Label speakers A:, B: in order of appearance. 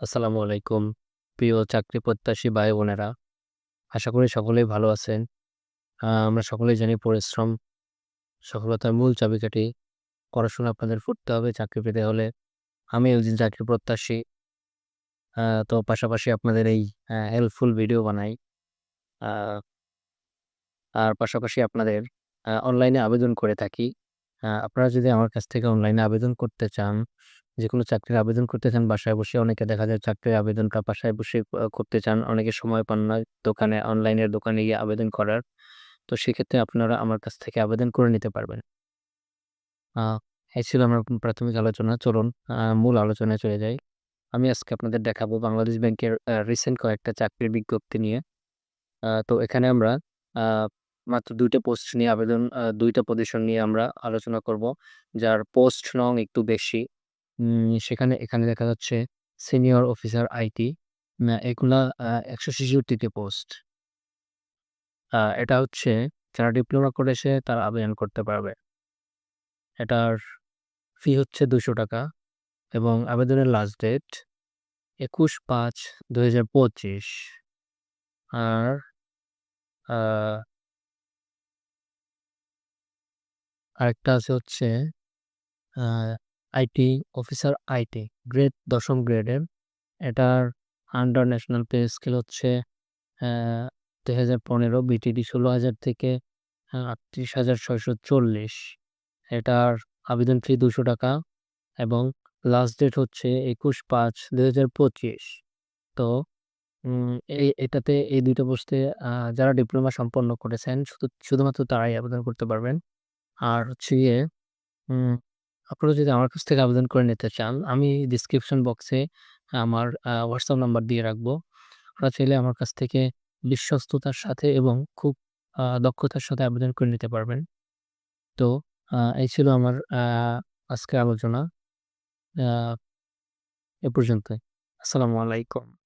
A: আসসালামু আলাইকুম। প্রিয় চাকরি প্রত্যাশী ভাই-বোনেরা, আশা করি সকলেই ভালো আছেন। আমরা সকলেই জানি পরিশ্রম সফলতার মূল চাবিকাঠি। পড়াশোনা আপনাদের ফুটতে হবে চাকরি পেতে হলে। আমি একজন চাকরি প্রত্যাশী। তো পাশাপাশি আপনাদের এই হেল্পফুল ভিডিও বানাই। আর পাশাপাশি আপনাদের অনলাইনে আবেদন করে থাকি। আ আপনারা যদি আমার কাছ থেকে অনলাইনে আবেদন করতে চান, যেকোনো চাকরির আবেদন করতে চান বাসায় বসে অনেকে দেখা যায় চাকরির আবেদনটা বাসায় বসে করতে চান। অনেকে সময় পান না দোকানে অনলাইনের দোকানে গিয়ে আবেদন করার। তো সেক্ষেত্রে আপনারা আমার কাছ থেকে আবেদন করে নিতে পারবেন। এই ছিল আমার প্রাথমিক আলোচনা। চলুন মূল আলোচনায় চলে যাই। আমি আজকে আপনাদের দেখাবো বাংলাদেশ ব্যাংকের রিসেন্ট কয়েকটা চাকরির বিজ্ঞপ্তি নিয়ে। তো এখানে আমরা মাত্র দুইটা পোস্ট নিয়ে আবেদন ২ পজিশন নিয়ে আমরা আলোচনা করব। যার পোস্ট নং একটু বেশি। সেখানে, এখানে দেখা যাচ্ছে সিনিয়র অফিসার আইটি। এগুলা ১৬৬ টি পোস্ট। এটা হচ্ছে যারা ডিপ্লোমা করেছে তারা আবেদন করতে পারবে। এটার ফি হচ্ছে ৳২০০ এবং আবেদনের লাস্ট ডেট ২১/৫/২০২৫ আর আ আরেকটা আছে হচ্ছে আইটি অফিসার আইটি গ্রেড ১০ম গ্রেডের। এটার আন্ডার ন্যাশনাল পে স্কেল হচ্ছে আ ২০১৫ বিটিডি ১৬,০০০ থেকে আটত্রিশ হাজার ছয়শো চল্লিশ এটার আবেদন ফি ৳২০০ এবং লাস্ট ডেট হচ্ছে ২১/৫/২০২৫ তো উম এই এটাতে এই ২ টা পোস্টে যারা ডিপ্লোমা সম্পন্ন করেছেন শুধু শুধুমাত্র তারাই আবেদন করতে পারবেন। আর হচ্ছে গিয়ে উম আপনারা যদি আমার কাছ থেকে আবেদন করে নিতে চান, আমি ডেসক্রিপশন বক্সে আমার হোয়াটসঅ্যাপ নাম্বার দিয়ে রাখব। আপনারা চাইলে আমার কাছ থেকে বিশ্বস্ততার সাথে এবং খুব দক্ষতার সাথে আবেদন করে নিতে পারবেন। তো এই ছিল আমার আজকের আলোচনা। এ পর্যন্তই। আসসালামু আলাইকুম।